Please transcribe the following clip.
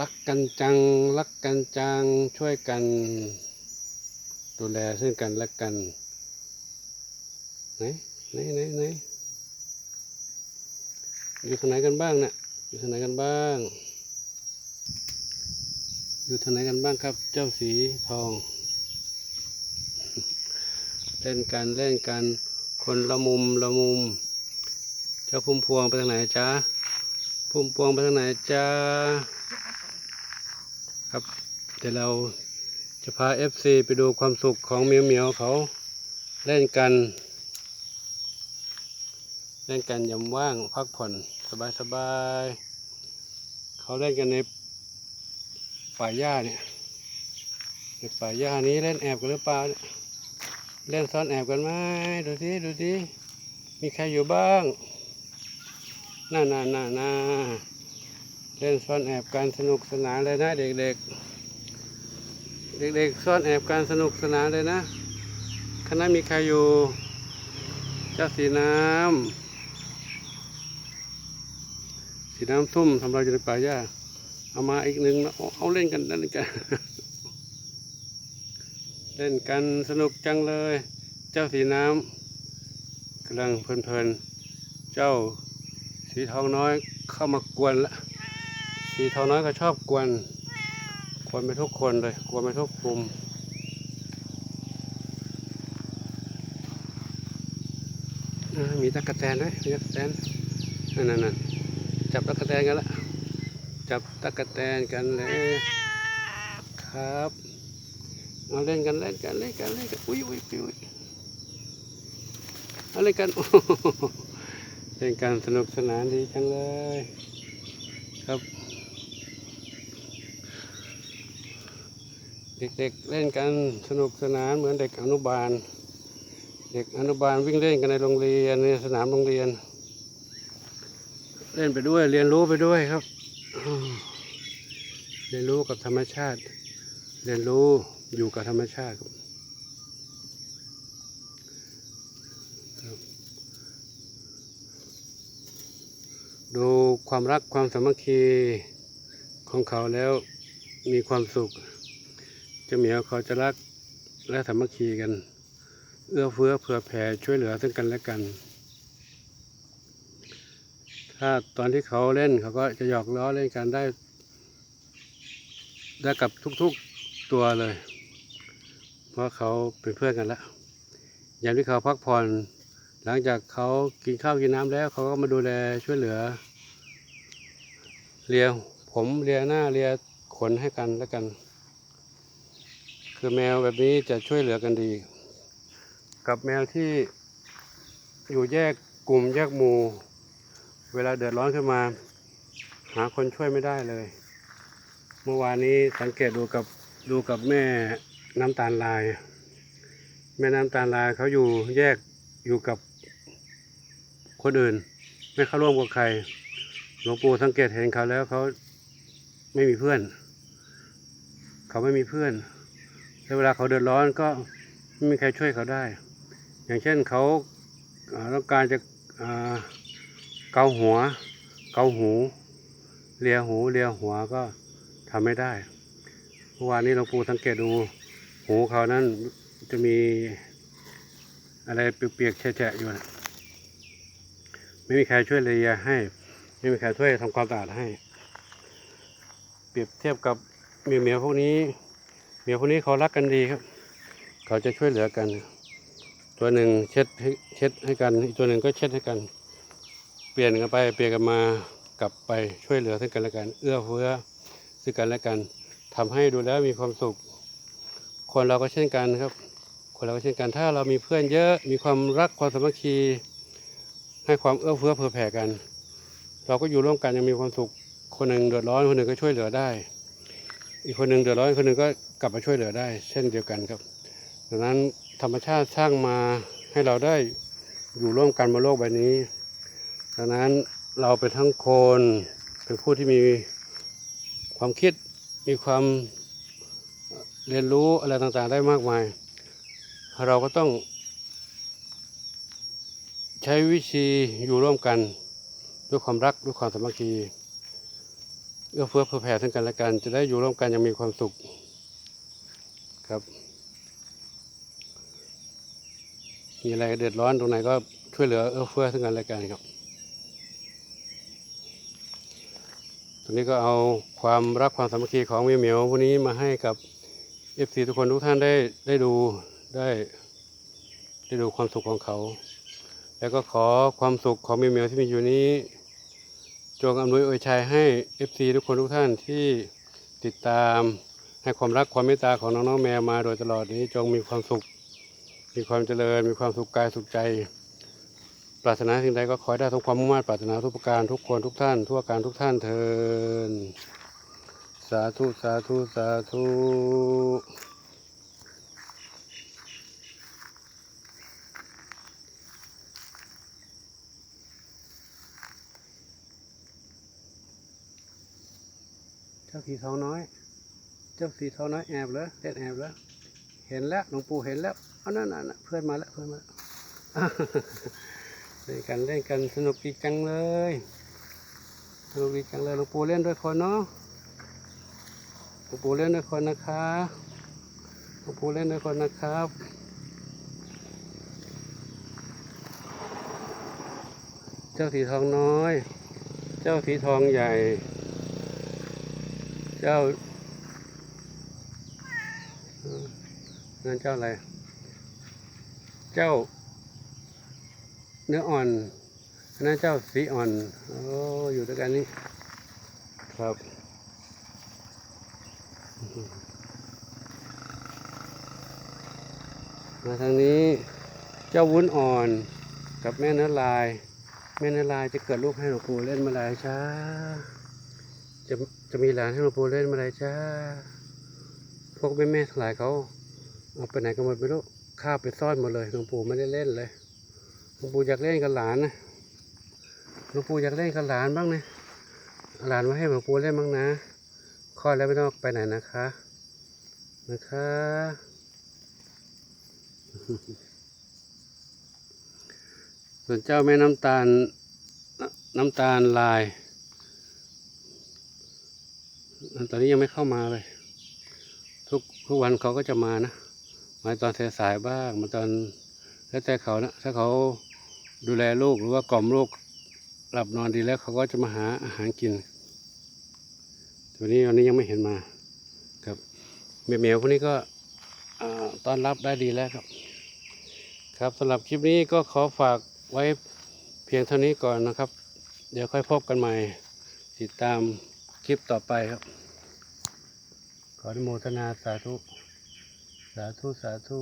รักกันจัง รักกันจัง ช่วยกัน ดูแลซึ่งกันและกัน ไหนไหนไหนไหนอยู่ทางไหนกันบ้างเนี่ยอยู่ทางไหนกันบ้าง อยู่ทางไหนกันบ้างครับ เจ้าสีทอง เล่นกันเล่นกัน คนละมุมละมุม เจ้าพุ่มพวงไปทางไหนจ๊ะพุ่มพวงไปทางไหนจ๊ะครับเดี๋ยวเราจะพา FC ไปดูความสุขของเหมียวเหมียวเขาเล่นกัน เล่นกันยามว่างพักผ่อนสบายสบายๆเขาเล่นกันในป่าหญ้าเนี่ยในป่าหญ้านี้เล่นแอบกันหรือเปล่าเนี่ยเล่นซ่อนแอบกันไหมดูสิดูสิมีใครอยู่บ้างน่าน่าน่าน่าเล่นซ่อนแอบกันสนุกสนานเลยนะเด็กๆ เด็กๆซ่อนแอบกันสนุกสนานเลยนะ คณะมีใครอยู่ เจ้าสีน้ำสีน้ำส้มทำเราอยู่ในป่าหญ้าเอามาอีกหนึ่งเอาเอาเล่นกันเล่นกัน เล่นกันสนุกจังเลย เจ้าสีน้ำกำลังเพลินๆ เจ้าสีทองน้อยเข้ามากวนละสีทองน้อยก็ชอบกวน กวนไปทุกคนเลยกวนไปทุกกลุ่มมีตะกะแตนด้วยมีตะกะแตนนั่นนั่นจับตะกะแตนกันละจับตะกะแตนกันเลยครับเอาเล่นกันเล่นกันเล่นกันเล่นกันอุ้ยอุ้ยอุ้ยอุ้ยเอาเล่นกันเล่นกันสนุกสนานดีจังเลย ครับ เด็กๆเล่นกันสนุกสนานเหมือนเด็กอนุบาล เด็กอนุบาลวิ่งเล่นกันในโรงเรียนในสนามโรงเรียน เล่นไปด้วยเรียนรู้ไปด้วยครับ เรียนรู้กับธรรมชาติ เรียนรู้อยู่กับธรรมชาติครับดูความรักความสามัคคีของเขาแล้วมีความสุข เจ้าเหมียวเขาจะรักและสามัคคีกัน เอื้อเฟื้อเผื่อแผ่ช่วยเหลือซึ่งกันและกัน ถ้าตอนที่เขาเล่นเขาก็จะหยอกล้อเล่นกันได้ ได้กับทุกๆตัวเลย เพราะเขาเป็นเพื่อนกันแล้วอย่างที่เขาพักผ่อนหลังจากเขากินข้าวกินน้ำแล้ว เขาก็มาดูแลช่วยเหลือ เลียผมเลียหน้าเลียขนให้กันและกัน คือแมวแบบนี้จะช่วยเหลือกันดี กับแมวที่อยู่แยกกลุ่มแยกหมู่ เวลาเดือดร้อนขึ้นมา หาคนช่วยไม่ได้เลย เมื่อวานนี้สังเกตดูกับดูกับแม่น้ำตาลลาย แม่น้ำตาลลายเขาอยู่แยกอยู่กับคนอื่น ไม่เข้าร่วมกับใครหลวงปู่สังเกตเห็นเขาแล้วเขาไม่มีเพื่อน เขาไม่มีเพื่อน แล้วเวลาเขาเดือดร้อนก็ไม่มีใครช่วยเขาได้ อย่างเช่นเขาต้องการจะเกาหัว เกาหูเลียหูเลียหัวก็ทำไม่ได้เมื่อวานนี้หลวงปู่สังเกตดูหูเขานั้นจะมีอะไรเปียกๆแฉะๆอยู่นะไม่มีใครช่วยเลียให้ ไม่มีใครช่วยทำความสะอาดให้ เปรียบเทียบกับเมียเหมียวๆพวกนี้ เมียวพวกนี้เขารักกันดีครับ เขาจะช่วยเหลือกัน ตัวหนึ่งเช็ดให้เช็ดให้กันอีกตัวหนึ่งก็เช็ดให้กัน เปลี่ยนกันไปเปลี่ยนกันมากลับไปช่วยเหลือซึ่งกันและกัน เอื้อเฟื้อซึ่งกันและกันทำให้ดูแล้วมีความสุข คนเราก็เช่นกันครับ คนเราก็เช่นกันถ้าเรามีเพื่อนเยอะมีความรักความสามัคคีให้ความเอื้อเฟื้อเผื่อแผ่กัน เราก็อยู่ร่วมกันยังมีความสุข คนหนึ่งเดือดร้อนคนหนึ่งก็ช่วยเหลือได้ อีกคนหนึ่งเดือดร้อนคนหนึ่งก็ กลับมาช่วยเหลือได้ เช่นเดียวกันครับ ดังนั้นธรรมชาติสร้างมาให้เราได้อยู่ร่วมกันบนโลกใบนี้ ดังนั้นเราเป็นทั้งคนเป็นผู้ที่มีความคิดมีความเรียนรู้อะไรต่างๆได้มากมาย เราก็ต้อง ใช้วิธีอยู่ร่วมกันด้วยความรักด้วยความสามัคคีเอื้อเฟื้อเผื่อแผ่ซึ่งกันและกัน จะได้อยู่ร่วมกันอย่างมีความสุข ครับ มีอะไรเดือดร้อนตรงไหนก็ช่วยเหลือเอื้อเฟื้อซึ่งกันและกันครับ ตรงนี้ก็เอาความรักความสามัคคีของเมียเหมียววันนี้มาให้กับเอฟซีทุกคนทุกท่านได้ได้ดูได้ได้ดูความสุขของเขา แล้วก็ขอความสุขของเมียเหมียวที่มีอยู่นี้ จงอำนวยอวยชัยให้เอฟซีทุกคนทุกท่านที่ติดตาม ให้ความรักความเมตตาของน้องๆแมวมาโดยตลอดนี้จงมีความสุข มีความเจริญ มีความสุขกายสุขใจ ปรารถนาสิ่งใดก็ขอได้ทุกความมุ่งมั่นปรารถนาทุกประการทุกคนทุกท่าน ทั่วการทุกท่านเทินสาธุสาธุสาธุเจ้าสีทองน้อย เจ้าสีทองน้อยแอบเหรอเล่นแอบเหรอเห็นแล้วหลวงปู่เห็นแล้วเอานั่นน่ะเพื่อนมาแล้วเพื่อนมาเล่นกันเล่นกันสนุกดีจังเลย สนุกดีจังเลยหลวงปู่เล่นด้วยคนเนาะหลวงปู่เล่นด้วยคนนะคะหลวงปู่เล่นด้วยคนนะครับเจ้าสีทองน้อย เจ้าสีทองใหญ่ เจ้าเอ่อ นั่นเจ้าอะไร เจ้า เนื้ออ่อนนนั้นเจ้าสีอ่อนโอ้อยู่ด้วยกันนี่ครับมาทางนี้เจ้าวุ้นอ่อนกับแม่เนื้อลาย แม่เนื้อลายจะเกิดลูกให้หลวงปู่เล่นเมื่อไหรช้าจะจะมีหลานให้หลวงปู่เล่นเมื่อไหรช้าพวกแม่แม่ทั้งหลายเขา เอาไปไหนกันหมดไม่รู้ข้าไปซ่อนหมดเลยหลวงปู่ไม่ได้เล่นเลยหลวงปู่อยากเล่นกับหลานนะหลวงปู่อยากเล่นกับหลานบ้างนะหลานมาให้หลวงปู่เล่นบ้างนะคลอดแล้วไม่ต้องไปไหนนะคะ นะคะ ส่วนเจ้าแม่น้ำตาลน้น้ำตาลลาย ตอนนี้ยังไม่เข้ามาเลย ทุกทุกวันเขาก็จะมานะ มาตอนสายๆบ้างมาตอนแล้วแต่เขานะถ้าเขาดูแลลูกหรือว่ากล่อมลูกหลับนอนดีแล้วเขาก็จะมาหาอาหารกิน ตัวนี้วันนี้ยังไม่เห็นมาครับเมียเหมียวพวกนี้ก็ต้อนรับได้ดีแล้วครับ ครับสำหรับคลิปนี้ก็ขอฝากไว้เพียงเท่านี้ก่อนนะครับ เดี๋ยวค่อยพบกันใหม่ ติดตามคลิปต่อไปครับ ขออนุโมทนาสาธุาธุ สาธุ